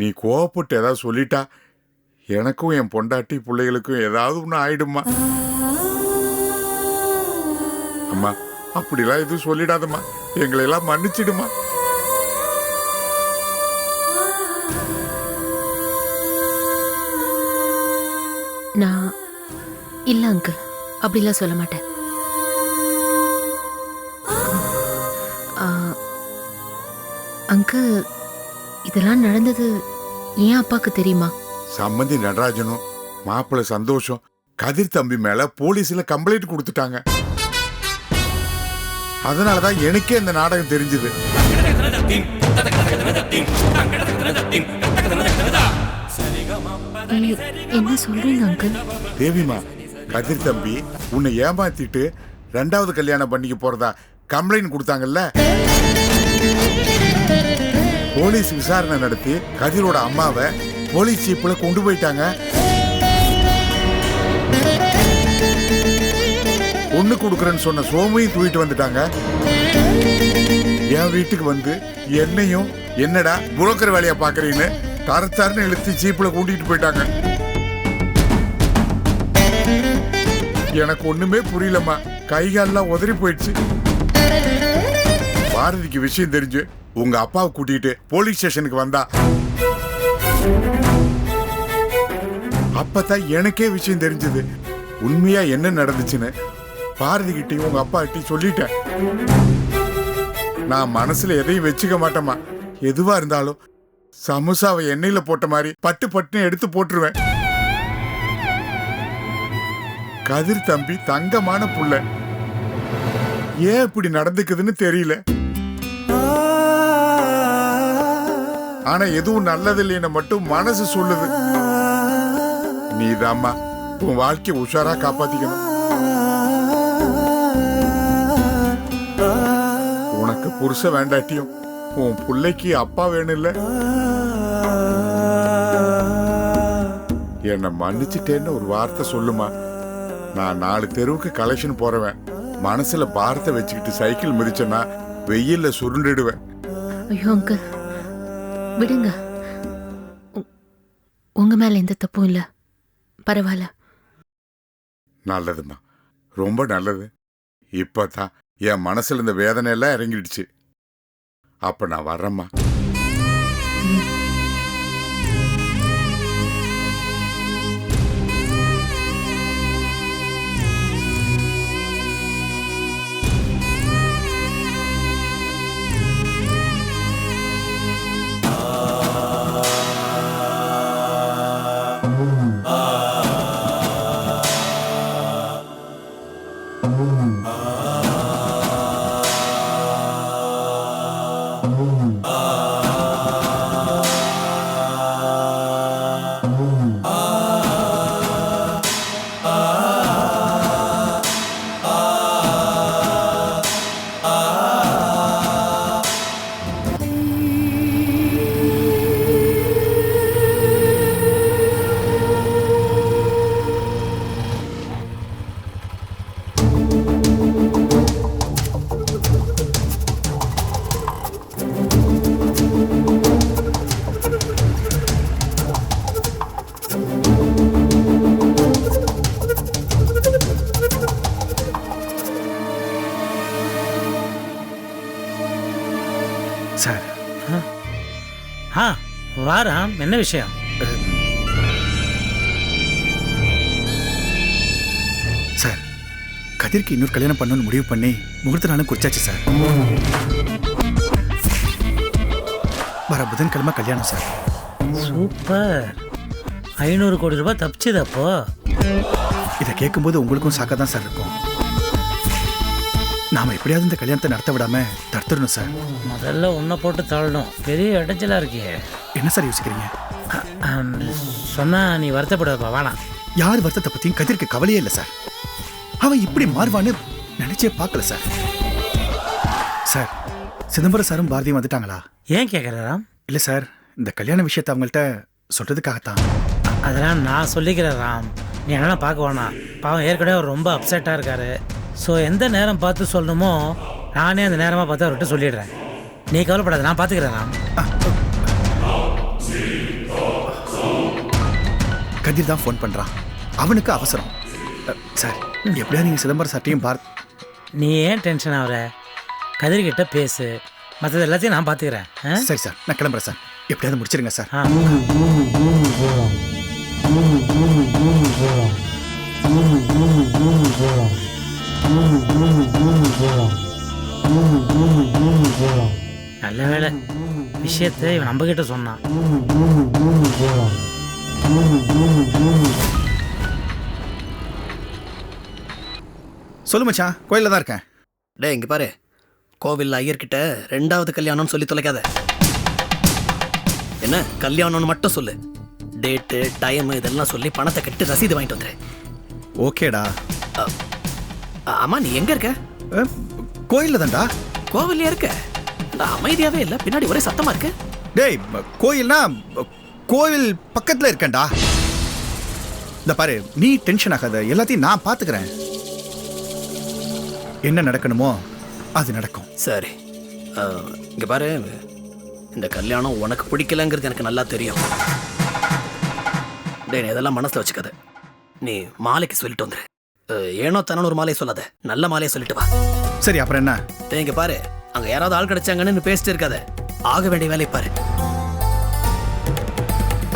நீ கோவப்பட்டு ஏதாவது சொல்லிட்டா எனக்கும் என் பொண்டாட்டி பிள்ளைகளுக்கும் ஏதாவது ஒன்று ஆயிடுமா அம்மா அப்படிலாம் எதுவும் சொல்லிடாதம்மா. எங்களை எல்லாம் மன்னிச்சிடுமா நான் இல்ல அங்கிள் அப்படிலாம் சொல்ல மாட்டேன். ஆ, அங்கிள் இதெல்லாம் நடந்தது ஏன் அப்பாக்கு தெரியுமா? சம்மந்தி நடராஜனும் மாப்பிள்ளை சந்தோஷம் கதிர் தம்பி மேல போலீஸ்ல கம்ப்ளைண்ட் கொடுத்துட்டாங்க. அதனாலதான் எனக்கே இந்த நாடகம் தெரிஞ்சது. என்ன சொல்றீங்க அங்கிள் தேவிமா கதிர் தம்பி உன்னை ஏமாத்திட்டு ரெண்டாவது கல்யாணம் பண்ணிக்க போறதா கம்ப்ளைண்ட் கொடுத்தாங்கல்ல? போலீஸ் விசாரணை நடத்தி கதிரோட அம்மாவை போலீஸ் ஜீப்பில் கொண்டு போயிட்டாங்க. பொண்ணு கொடுக்குறேன்னு சொன்ன சோமையும் தூக்கிட்டு வந்துட்டாங்க. என் வீட்டுக்கு வந்து என்னையும் என்னடா புரோக்கர் வேலையை பார்க்குறீன்னு தரத்தாருன்னு இழுத்து ஜீப்பில் கூட்டிகிட்டு போயிட்டாங்க. எனக்கு ஒண்ணுமே புரியலம்மா. கை கால்லாம் உதறி போயிடுச்சு. பாரதிக்கு விஷயம் தெரிஞ்சு உங்க அப்பாவை கூட்டிட்டு போலீஸ் ஸ்டேஷனுக்கு வந்தா. அப்பதான் எனக்கே விஷயம் தெரிஞ்சது. உண்மையா என்ன நடந்துச்சுன்னு பாரதி கிட்டையும் உங்க அப்பா கிட்டையும் சொல்லிட்டேன். நான் மனசுல எதையும் வச்சுக்க மாட்டேமா எதுவா இருந்தாலும் சமோசாவை எண்ணெயில போட்ட மாதிரி பட்டு பட்டுன்னு எடுத்து போட்டுருவேன். கதிர் தம்பி தங்கமான புள்ள. ஏன் இப்படி நடந்துக்குதுன்னு தெரியல. ஆனா எதுவும் நல்லது இல்லைன்னு மட்டும் மனசு சொல்லுது. நீதாம்மா உன் வாழ்க்கை உஷாரா காப்பாத்திக்கணும். உனக்கு புருஷ வேண்டாட்டியும் உன் பிள்ளைக்கு அப்பா வேணும்ல. என்னை மன்னிச்சிட்டேன்னு ஒரு வார்த்தை சொல்லுமா. நான் நாலு தெருவுக்கு கலெக்ஷன் போறவன். மனசுல பாரத்தை வச்சுக்கிட்டு சைக்கிள் மிதிச்சேன்னா வெயில்ல சுருண்டிடுவேன். ஐயோ அங்கிள் விடுங்க. உ- உங்க மேல எந்த தப்பும் இல்ல. பரவாயில்ல நல்லதும்மா ரொம்ப நல்லது. இப்பதான் என் மனசுல இந்த வேதனை எல்லாம் இறங்கிடுச்சு. அப்ப நான் வர்றேம்மா. வாராம் என்ன விஷயம்? சார் கதிர்க்கு இன்னொரு கல்யாணம் பண்ணணும்னு முடிவு பண்ணி முகூர்த்த நாளும் குறிச்சாச்சு சார். வர புதன்கிழமை கல்யாணம் சார். சூப்பர். ஐநூறு கோடி ரூபாய் தப்பிச்சுது அப்போ. இதை கேட்கும்போது உங்களுக்கும் சாக்கா தான் சார் இருக்கும். நாம எப்படியாவது இந்த கல்யாணத்தை நடத்த விடாம தடுத்துடணும் சார். முதல்ல உன்னை போட்டு தள்ளணும். பெரிய இடைஞ்சலா இருக்கியே என்ன சார் யோசிக்கிறீங்க? சொன்னா நீ வருத்தப்படுவப்பா வேணாம். யார் வருத்தத்தை பத்தியும் கதிர்க்கு கவலையே இல்லை சார். அவன் இப்படி மாறுவான்னு நினைச்சே பார்க்கல சார். சார் சிதம்பரம் சாரும் பாரதியும் வந்துட்டாங்களா? ஏன் கேட்குறாராம் இல்லை சார் இந்த கல்யாண விஷயத்தை அவங்கள்ட்ட சொல்றதுக்காகத்தான். அதெல்லாம் நான் சொல்லிக்கிறேன் ராம். நீ என்ன பார்க்க வேணாம். பாவம் ஏற்கனவே அவர் ரொம்ப அப்செட்டாக இருக்காரு. ஸோ எந்த நேரம் பார்த்து சொல்லணுமோ நானே அந்த நேரமாக பார்த்து அவர்கிட்ட சொல்லிடுறேன். நீ கவலைப்படாத நான் பார்த்துக்கிறேன் ராம். கதிர் தான் ஃபோன் பண்றான் அவனுக்கு அவசரம். சார் எப்படியா நீங்க சிதம்பரம் சார்ட்டையும் பார் நீ ஏன் டென்ஷன் ஆகுற? கதிர்கிட்ட பேசு. மற்றது எல்லாத்தையும் நான் பார்த்துக்கிறேன்? சரி சார் நான் கிளம்புறேன் சார். எப்படியாவது முடிச்சிருங்க சார். நல்ல வேலை விஷயத்தை இவன் நம்ம கிட்ட சொன்னான். சொல்லு மச்சான் கோயில்ல தான் இருக்கேன். டேய் இங்க பாரு. கோவில் ஐயர்கிட்ட ரெண்டாவது கல்யாணம்னு சொல்லி தொலைக்காத. என்ன? கல்யாணம்னு மட்டும் சொல்லு. டேட்டு டைம் இதெல்லாம் சொல்லி பணத்தை கட்டி ரசீது வாங்கிட்டு வந்துரு. ஓகேடா. அ- ஆமா நீ எங்க இருக்க? கோயில்ல தான்டா. கோவில்லையா இருக்க? அமைதியாவே இல்ல பின்னாடி ஒரே சத்தமா இருக்கு. டேய் கோயில்னா கோவில் பக்கத்துல இருக்கேன்டா. இந்த பாரு நீ டென்ஷன் ஆகாத எல்லாத்தையும் நான் பாத்துக்கிறேன். என்ன நடக்கணுமோ அது நடக்கும். சரி. இங்க பாரு இந்த கல்யாணம் உனக்கு பிடிக்கலங்கிறது எனக்கு நல்லா தெரியும். டேய் நீ இதெல்லாம் மனசுல வச்சுக்காத. நீ மாலைக்கு சொல்லிட்டு வந்துரு. ஏனோ தானோ ஒரு மாலையை சொல்லாத. நல்ல மாலையை சொல்லிட்டு வா. சரி அப்புறம் என்ன? இங்க பாரு அங்க யாராவது ஆள் கிடைச்சாங்கன்னு பேசிட்டு இருக்காத. ஆக வேண்டிய வேலையை பாரு.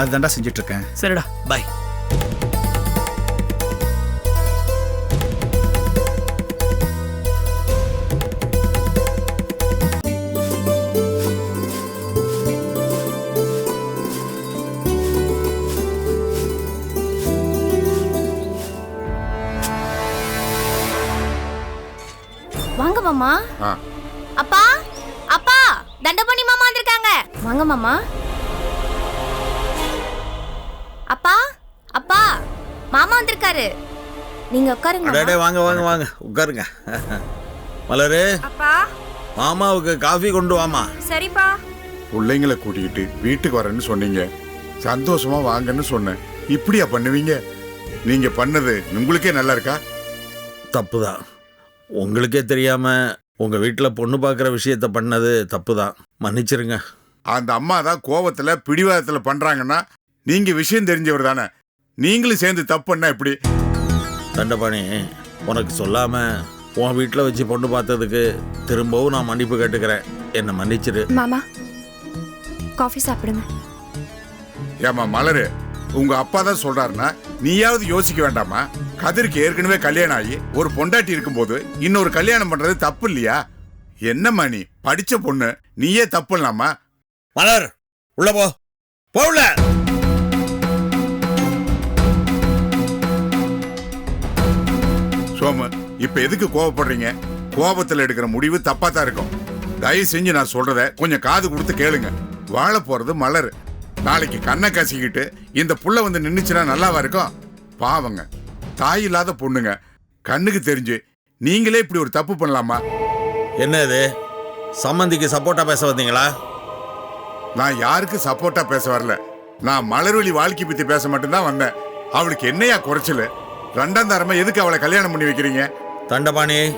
அதுதான்டா செஞ்சுட்டு இருக்கேன். சரிடா பாய் மாமா? ஆ. அப்பா அப்பா தண்டபாணி மாமா வந்திருக்காங்க. வாங்க மாமா. அப்பா அப்பா மாமா வந்திருக்காரு. நீங்க உட்காருங்க அடடே. வாங்க வாங்க வாங்க. உட்காருங்க. மலரு அப்பா. மாமாவுக்கு காஃபி கொண்டு வாமா. சரிப்பா. பிள்ளைங்களை கூட்டிக்கிட்டு வீட்டுக்கு வரேன்னு சொன்னீங்க. சந்தோஷமா வாங்கன்னு சொன்னேன். இப்படியா பண்ணுவீங்க? நீங்க பண்ணது உங்களுக்கே நல்லா இருக்கா? தப்பு தான் உங்களுக்கே தெரியாம உங்க வீட்டில் பொண்ணு பார்க்குற விஷயத்த பண்ணது தப்பு தான் மன்னிச்சிருங்க. அந்த அம்மா தான் கோவத்துல பிடிவாதத்துல பண்றாங்கன்னா நீங்க விஷயம் தெரிஞ்சவர் தானே. நீங்களும் சேர்ந்து தப்பு பண்ணா எப்படி? தண்டபாணி உனக்கு சொல்லாம உன் வீட்டில் வச்சு பொண்ணு பார்த்ததுக்கு திரும்பவும் நான் மன்னிப்பு கேட்டுக்கிறேன். என்னை மன்னிச்சிரு. மாமா காஃபி சாப்பிடுங்க. ஏமா மலரு. உங்க அப்பா தான் சொல்றாருன்னா நீயாவது யோசிக்க வேண்டாமா? கதிருக்கு ஏற்கனவே கல்யாணம் ஆகி ஒரு பொண்டாட்டி இருக்கும்போது இன்னொரு கல்யாணம் பண்றது தப்பு இல்லையா? என்னம்மா நீ படிச்ச பொண்ணு நீயே தப்பு இல்லாமா? மலர் உள்ள போ. போகல. சோமு இப்ப எதுக்கு கோவப்படுறீங்க? கோபத்துல எடுக்கிற முடிவு தப்பா தான் இருக்கும். தயவு செஞ்சு நான் சொல்றத கொஞ்சம் காது கொடுத்து கேளுங்க. வாழ போறது மலர். நாளைக்கு கண்ணை கசிக்கிட்டு இந்த புள்ள வந்து நின்னுச்சுன்னா நல்லாவா இருக்கும்? பாவங்க. தாய் இல்லாத பொண்ணுங்க. கண்ணுக்கு தெரிஞ்சு நீங்களே இப்படி ஒரு தப்பு பண்ணலாமா? என்ன இது சம்மந்திக்கு சப்போர்ட்டா பேச வந்தீங்களா? நான் யாருக்கு சப்போர்ட்டா பேச வரல. நான் மலர்வழி வாழ்க்கை பத்தி பேச மட்டும்தான் வந்தேன். அவளுக்கு என்னையா குறைச்சல்? ரெண்டாம் தரமா எதுக்கு அவளை கல்யாணம் பண்ணி வைக்கிறீங்க? தண்டபாணி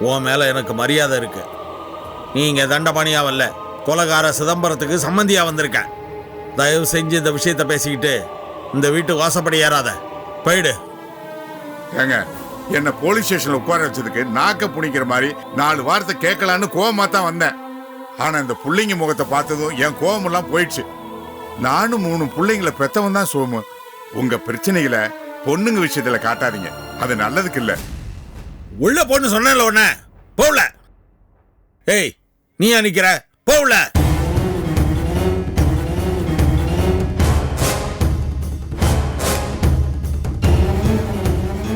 உன் மேல எனக்கு மரியாதை இருக்கு. நீங்க தண்டபாணியா வரல கொலகார சிதம்பரத்துக்கு சம்மந்தியா வந்திருக்க. தயவு செஞ்சு இந்த விஷயத்த பேசிக்கிட்டு இந்த வீட்டு வாசப்படி ஏறாத. போயிடு. ஏங்க என்ன போலீஸ் ஸ்டேஷன்ல உட்கார வச்சதுக்கு நாக்க புணிக்கிற மாதிரி நாலு வார்த்தை கேட்கலான்னு கோவமா தான் வந்தேன். ஆனா இந்த புள்ளைங்க முகத்தை பார்த்ததும் என் கோவம் எல்லாம் போயிடுச்சு. நானும் மூணு புள்ளைங்களை பெத்தவன் தான் சோமு. உங்க பிரச்சனைகளை பொண்ணுங்க விஷயத்துல காட்டாதீங்க. அது நல்லதுக்கு இல்ல. உள்ள பொண்ணு சொன்னேன்ல உன்ன. போகல ஏய் நீ நிக்கிற? போகல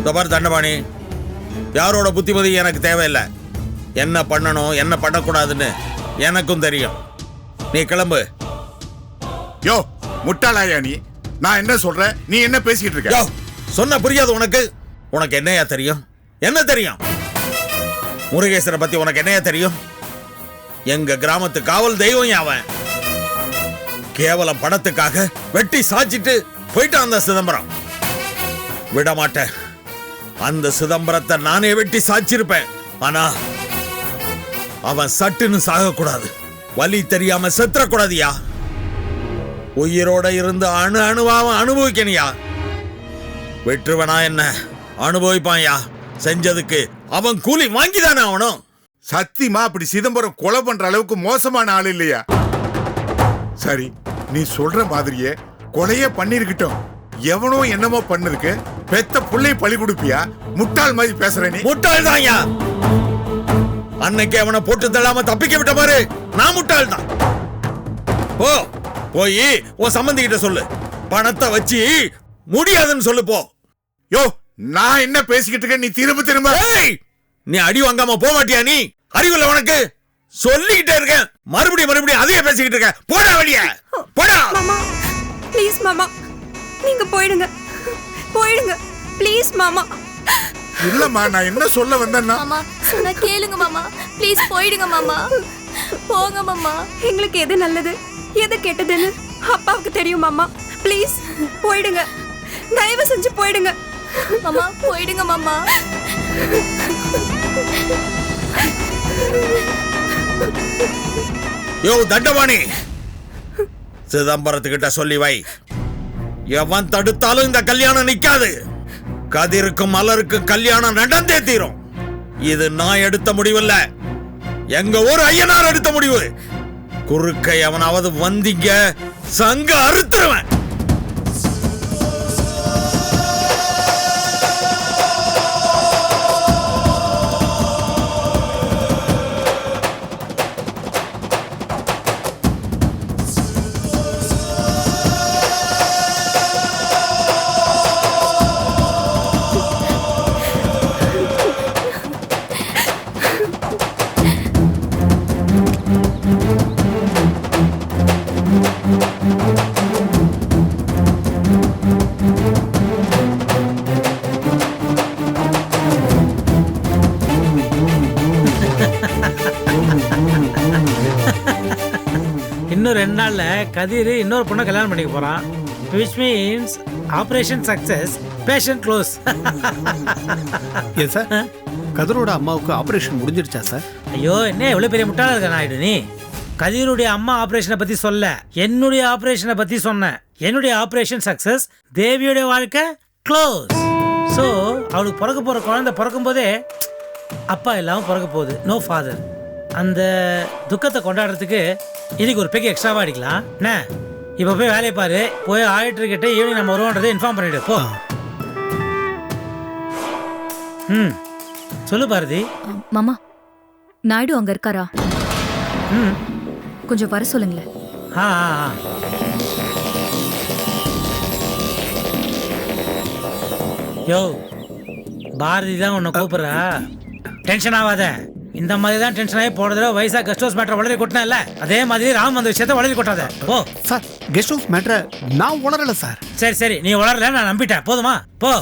இந்த பாரு தண்டபாணி. யாரோட புத்திமதி எனக்கு தேவையில்லை. என்ன பண்ணணும் என்ன பண்ணக்கூடாதுன்னு எனக்கும் தெரியும். நீ கிளம்பு. யோ முட்டாளாயா நீ? நான் என்ன சொல்றேன்? நீ என்ன பேசிக்கிட்டு யோ இருக்க சொன்ன புரியாது உனக்கு. உனக்கு என்னையா தெரியும்? என்ன தெரியும்? முருகேசனை பத்தி உனக்கு என்னையா தெரியும்? எங்க கிராமத்து காவல் தெய்வம் அவன்? கேவலம் பணத்துக்காக வெட்டி சாச்சிட்டு போயிட்டான் அந்த சிதம்பரம். விட மாட்டேன் அந்த சிதம்பரத்தை நானே வெட்டி சாச்சிருப்பேன் ஆனா அவன் சட்டுன்னு சாகக்கூடாது. வலி தெரியாம செத்துறக்கூடாதியா? உயிரோட இருந்து அணு அணுவாவும் அனுபவிக்கணியா? வெற்றுவனா என்ன? அனுபவிப்பான்யா செஞ்சதுக்கு அவன் கூலி வாங்கிதானே ஆகணும் சத்தியமா அப்படி சிதம்பரம் கொலை பண்ற அளவுக்கு மோசமான ஆள் இல்லையா? சரி நீ சொல்ற மாதிரியே கொலையே பண்ணிருக்கட்டும். எவனோ என்னமோ பண்ணதுக்கு பெத்த புள்ளை பழி கொடுப்பியா? முட்டாள் மாதிரி பேசுற நீ. முட்டாள் தான்யா அன்னைக்கு அவனை போட்டு தள்ளாம தப்பிக்க விட்ட பாரு. நான் முட்டாள் தான் போ போய் உன் சம்பந்தி கிட்ட சொல்லு. பணத்தை வச்சு முடியாதுன்னு சொல்லு போ. யோ நான் என்ன பேசிக்கிட்டு இருக்கேன்? நீ திரும்ப திரும்ப. ஏய்! நீ அடி வாங்காம போக மாட்டியா நீ? அறிவில்ல உனக்கு? சொல்லிக்கிட்டே இருக்கேன். மறுபடியும் மறுபடியும் அதையே பேசிக்கிட்டு இருக்க போடா வெளிய. போடா. மாமா ப்ளீஸ் மாமா. நீங்க போயிடுங்க. போயிடுங்க. ப்ளீஸ் மாமா. இல்லம்மா நான் என்ன சொல்ல வந்தேன்னா? மாமா சொன்னா கேளுங்க மாமா. ப்ளீஸ் போயிடுங்க மாமா. போங்க மாமா. எங்களுக்கு எது நல்லது? எது கெட்டதுன்னு அப்பாவுக்கு தெரியும் மாமா. ப்ளீஸ் போயிடுங்க. தயவு செஞ்சு போயிடுங்க. மாமா போயிடுங்க மாமா. யோ தண்டபாணி. சிதம்பரத்துக்கிட்ட சொல்லி வை. எவன் தடுத்தாலும் இந்த கல்யாணம் நிக்காது. கதிருக்கும் மலருக்கும் கல்யாணம் நடந்தே தீரும். இது நான் எடுத்த முடிவில்ல. எங்க ஊர் ஐயனார் எடுத்த முடிவு. குறுக்க எவனாவது வந்தீங்க சங்க அறுத்துருவேன். கதிர் இன்னொரு பொண்ணை கல்யாணம் பண்ணிக்க போறான். Which means operation success patient close ஏன் சார் கதிரோட அம்மாவுக்கு ஆபரேஷன் முடிஞ்சிருச்சா சார் ஐயோ என்ன எவ்வளவு பெரிய முட்டாளா இருக்க நாயுடு நீ? கதிருடைய அம்மா ஆபரேஷனை பத்தி சொல்ல. என்னுடைய ஆபரேஷனை பத்தி சொன்னேன் என்னுடைய ஆபரேஷன் சக்சஸ் தேவியுடைய வாழ்க்கை க்ளோஸ் ஸோ அவளுக்கு பிறக்க போற குழந்தை பிறக்கும் போதே அப்பா இல்லாமல் பிறக்க போகுது. நோ ஃபாதர் அந்த துக்கத்தை கொண்டாடுறதுக்கு இதுக்கு ஒரு பெக்கு எக்ஸ்ட்ராவா அடிக்கலாம் என்ன? இப்போ போய் வேலையை பாரு. போய் ஆடிட்டர் கிட்ட ஈவினிங் நம்ம வருவோன்றதை இன்ஃபார்ம் பண்ணிடு. போ. ம். சொல்லு பாரதி. மாமா நாயுடு அங்க இருக்காரா? ம். கொஞ்சம் வர சொல்லுங்களேன். ஆ ஆ, ஆ. யோ பாரதி தான் உன்னை கூப்பிடுறா. டென்ஷன் ஆகாத இந்த மாதிரி தான் டென்ஷன் ஆகி போன தடவை வயசா கெஸ்ட் ஹவுஸ் மேட்டர் வளரி கொட்டினல அதே மாதிரி ராம் அந்த விஷயத்த வளரி கொட்டாத. போ. சார் கெஸ்ட் ஹவுஸ் மேட்ரை நான் உணரல சார். சரி சரி நீ வளரல நான் நம்பிட்டேன். போதுமா? போ.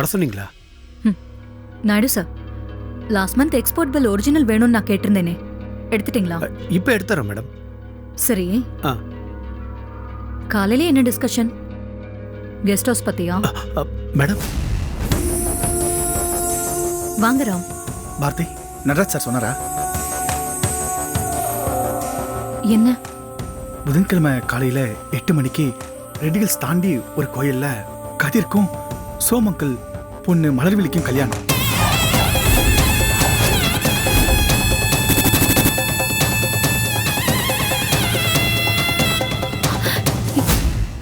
வர சொன்னீங்களா? Naidu sir last month export bill original வேணும்னு நான் கேட்டிருந்தேனே. எடுத்துட்டீங்களா? இப்போ எடுத்துறேன் மேடம். சரி. ஆ. காலையில என்ன டிஸ்கஷன் கெஸ்ட் ஹவுஸ் பத்தியா? மேடம். வாங்க ராம். பாரதி. நடராஜ் சார் சொன்னாரா? என்ன? புதன்கிழமை காலையில எட்டு மணிக்கு ரெடிகல்ஸ் தாண்டி ஒரு கோயில்ல கதிர்க்கும் சோமங்கல் பொண்ணு மலர்விழிக்கும் கல்யாணம்.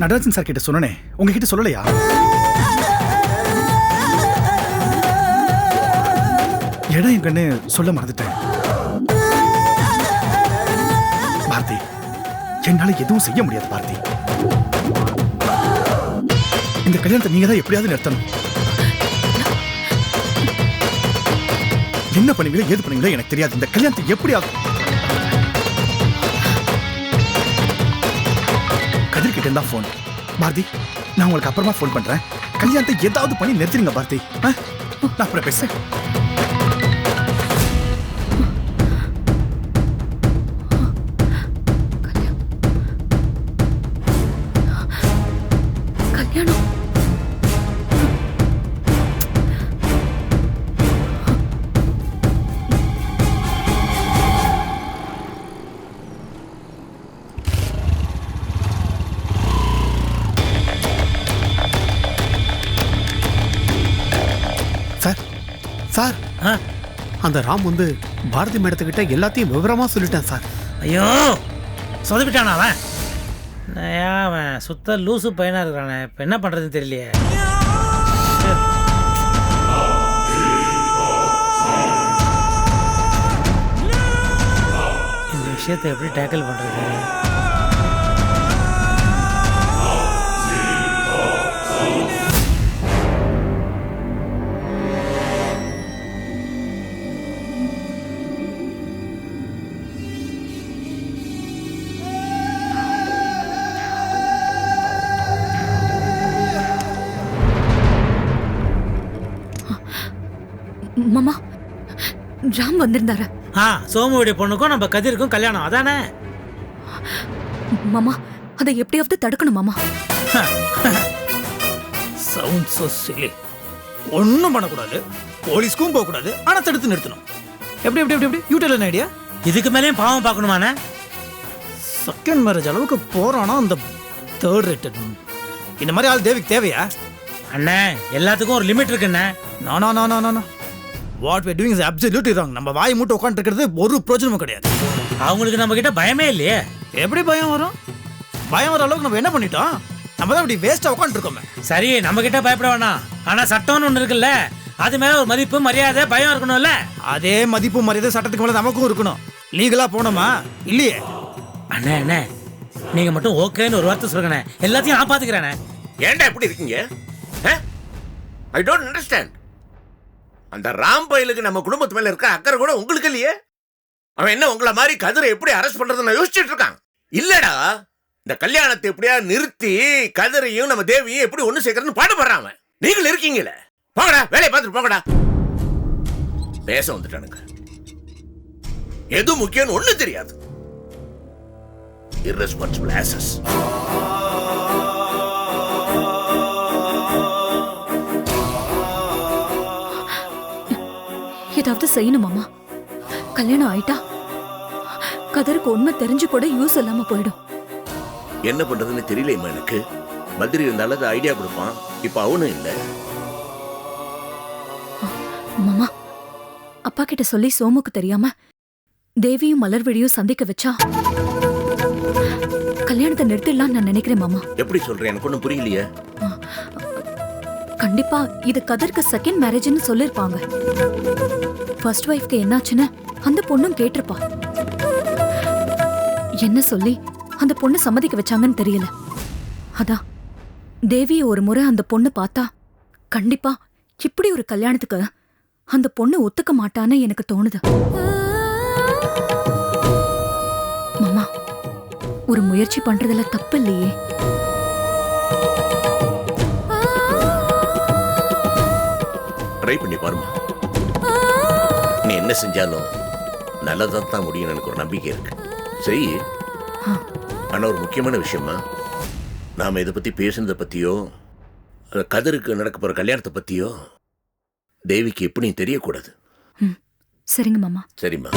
நடராஜன் சார் கிட்ட சொன்னனே உங்ககிட்ட சொல்லலையா? இடம் எங்கன்னு சொல்ல மறந்துட்டேன். பாரதி என்னால எதுவும் செய்ய முடியாது பாரதி இந்த கல்யாணத்தை நீங்க தான் எப்படியாவது நிறுத்தணும். என்ன பண்ணுவீங்களோ ஏது பண்ணுவீங்களோ எனக்கு தெரியாது. இந்த கல்யாணத்தை ஆகும் கதிர்கிட்ட இருந்தா ஃபோன் பாரதி நான் உங்களுக்கு அப்புறமா ஃபோன் பண்றேன். கல்யாணத்தை ஏதாவது பண்ணி நிறுத்துறீங்க பாரதி நான் அப்புறம் பேசுறேன். அந்த ராம் வந்து பாரதி மேடத்துக்கிட்ட எல்லாத்தையும் விவரமாக சொல்லிட்டேன் சார். ஐயோ சொதப்பிட்டானா அவன்? நயா அவன் சுத்த லூசு பையனாக இருக்கிறானே. இப்போ என்ன பண்ணுறதுன்னு தெரியலையே. இந்த விஷயத்தை எப்படி டேக்கிள் பண்ணுறது ராம் வந்திருந்தாரா. ஆ சோமுடைய பொண்ணுக்கும் நம்ம கதிருக்கும் கல்யாணம். அதானே? மாமா அதை எப்படியாவது தடுக்கணும் மாமா. சவுண்ட் சோ சிலி ஒன்றும் பண்ணக்கூடாது. போலீஸ்க்கும் போகக்கூடாது. ஆனால் தடுத்து நிறுத்தணும். எப்படி எப்படி எப்படி எப்படி? யூடியூப்ல ஐடியா இதுக்கு மேலேயும் பாவம் பார்க்கணுமாண்ணே? செகண்ட் மேரேஜ் அளவுக்கு போறானா அந்த தேர்ட் ரேட்டட் இந்த மாதிரி ஆள் தேவிக்கு தேவையா? அண்ணே எல்லாத்துக்கும் ஒரு லிமிட் இருக்குண்ணே. No no no no no what we doing is absolutely wrong நம்ம வாய் மூட்டை உட்காந்துருக்கிறது ஒரு பிரயோஜனமும் கிடையாது. அவங்களுக்கு நம்ம கிட்ட பயமே இல்லையே. எப்படி பயம் வரும்? பயம் வர அளவுக்கு நம்ம என்ன பண்ணிட்டோம்? நம்ம தான் இப்படி வேஸ்ட்டாக உட்காந்துருக்கோமே சரி நம்ம கிட்ட பயப்பட வேணாம். ஆனா சட்டம்னு ஒண்ணு இருக்குல்ல அது மேல ஒரு மதிப்பு மரியாதை பயம் இருக்கணும்ல. அதே மதிப்பு மரியாதை சட்டத்துக்கு மேலே நமக்கும் இருக்கணும். லீகலாக போனோமா இல்லையே. அண்ணே அண்ணே நீங்க மட்டும் ஓகேன்னு ஒரு வார்த்தை சொல்லுங்கண்ணே. எல்லாத்தையும் நான் பாத்துக்கிறேனே ஏன்டா இப்படி இருக்கீங்க? ஐ டோன்ட் அண்டர்ஸ்டாண்ட் அந்த ராம் பயலுக்கு நம்ம குடும்பத்து மேல இருக்க அக்கறை கூட உங்களுக்கு இல்லையே? அவன் என்ன உங்களை மாதிரி கதிரை எப்படி அரெஸ்ட் பண்றதுன்னு யோசிச்சுட்டு இருக்கான். இல்லடா இந்த கல்யாணத்தை எப்படியா நிறுத்தி கதிரையும் நம்ம தேவியும் எப்படி ஒண்ணு சேர்க்கறதுன்னு பாடுபடுறான் அவன். நீங்கள் இருக்கீங்களே போங்கடா வேலையை பார்த்துட்டு போங்கடா. பேச வந்துட்டானுங்க. எது முக்கியம்னு ஒண்ணு தெரியாது. Irresponsible asses. ஏதாவது செய்யணும் மாமா. கல்யாணம் ஆயிட்டா? கதருக்கு உண்மை தெரிஞ்சு கூட யூஸ் இல்லாம போயிடும். என்ன பண்றதுன்னு தெரியலையம்மா எனக்கு. பத்ரி இருந்தாலும் அது ஐடியா கொடுப்பான். இப்ப அவனும் இல்ல. மாமா அப்பா கிட்ட சொல்லி சோமுக்கு தெரியாம தேவியும் மலர்விழியும் சந்திக்க வச்சா கல்யாணத்தை நிறுத்திடலாம் நான் நினைக்கிறேன் மாமா. எப்படி சொல்றேன்? எனக்கு ஒண்ணும் புரியலையே. கண்டிப்பா இது கதருக்கு செகண்ட் மேரேஜ்னு சொல்லிருப்பாங்க. ஃபர்ஸ்ட் ஒய்ஃப்க்கு என்னாச்சுன்னு அந்த பொண்ணும் கேட்டிருப்பா. என்ன சொல்லி அந்த பொண்ணு சம்மதிக்க வச்சாங்கன்னு தெரியல. அதான் தேவிய ஒரு முறை அந்த பொண்ணு பார்த்தா கண்டிப்பா இப்படி ஒரு கல்யாணத்துக்கு அந்த பொண்ணு ஒத்துக்க மாட்டான்னு எனக்கு தோணுது. மாமா ஒரு முயற்சி பண்றதுல தப்பு இல்லையே. ட்ரை பண்ணி பாருமா. நீ என்ன செஞ்சாலும் நல்லதா தான் முடியும் எனக்கு ஒரு நம்பிக்கை இருக்கு. சரி. ஆனா ஒரு முக்கியமான விஷயமா நாம இதை பத்தி பேசுனதை பத்தியோ கதிருக்கு நடக்க போற கல்யாணத்தை பத்தியோ தேவிக்கு எப்படியும் தெரியக்கூடாது. சரிங்க மாமா. சரிம்மா.